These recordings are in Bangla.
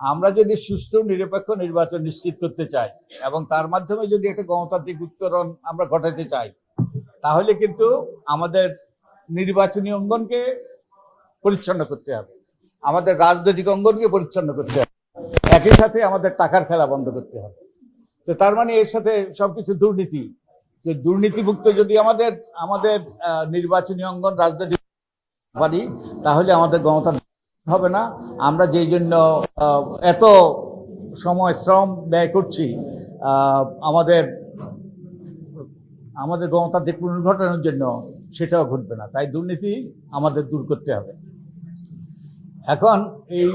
আমরা যদি সুষ্ঠু, নিরপেক্ষ নির্বাচন নিশ্চিত করতে চাই এবং তার মাধ্যমে যদি একটা গণতান্ত্রিক উত্তরণ আমরা ঘটাতে চাই, তাহলে কিন্তু আমাদের নির্বাচনী অঙ্গনকে পরিচ্ছন্ন করতে হবে। আমাদের রাজনৈতিক অঙ্গনকে পরিচ্ছন্ন করতে হবে। একই সাথে আমাদের টাকার খেলা বন্ধ করতে হবে। তো তার মানে এর সাথে সবকিছু দুর্নীতি। যে দুর্নীতিমুক্ত যদি আমাদের আমাদের নির্বাচনী অঙ্গন রাজনৈতিক পারি তাহলে আমাদের গণতন্ত্র হবে না। আমরা যেই জন্য এত সময়, শ্রম ব্যয় করছি আমাদের আমাদের গণতান্ত্রিক পুনর্গঠনের জন্য সেটাও ঘটবে না। তাই দুর্নীতি আমাদের দূর করতে হবে। এখন এই,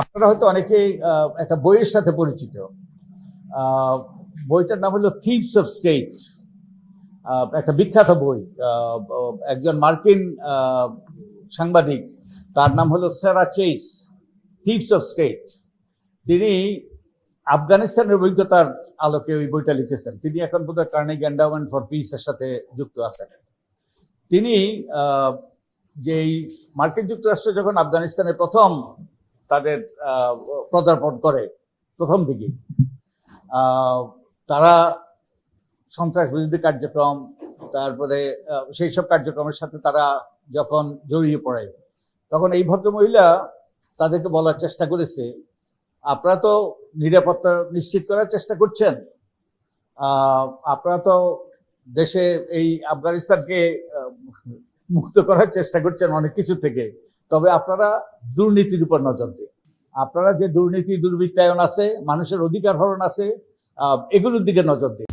আপনারা হয়তো অনেকেই একটা বইয়ের সাথে পরিচিত। বইটার নাম হলো থিপস অফ স্টেট একটা বিখ্যাত বই। একজন মার্কিন সাংবাদিক তার নাম হলো সেরা চেইস থিপস অফ স্টেট তিনি আফগানিস্তানের অভিজ্ঞতার আলোকে ওই বইটা লিখেছেন। তিনি এখন বোধহয় কার্নিক এন্ডাওমেন্ট ফর পিসের সাথে যুক্ত আছেন। তিনি যেই মার্কিন যুক্তরাষ্ট্র যখন আফগানিস্তানে প্রথম তাদের আহ, পদার্পণ করে প্রথম দিকে তারা সন্ত্রাস বিরোধী কার্যক্রম তারপরে সেই সব কার্যক্রমের সাথে তারা যখন জড়িয়ে পড়ে তখন এই ভদ্রমহিলা তাদেরকে বলার চেষ্টা করেছে, আপনারা তো নিরাপত্তা নিশ্চিত করার চেষ্টা করছেন। আপনারা তো দেশে এই আফগানিস্তানকে মুক্ত করার চেষ্টা করছেন অনেক কিছু থেকে। তবে আপনারা দুর্নীতির উপর নজর দিন। আপনারা যে দুর্নীতি, দুর্বৃত্তায়ন আছে, মানুষের অধিকার হরণ আছে এগুলোর দিকে নজর দিন।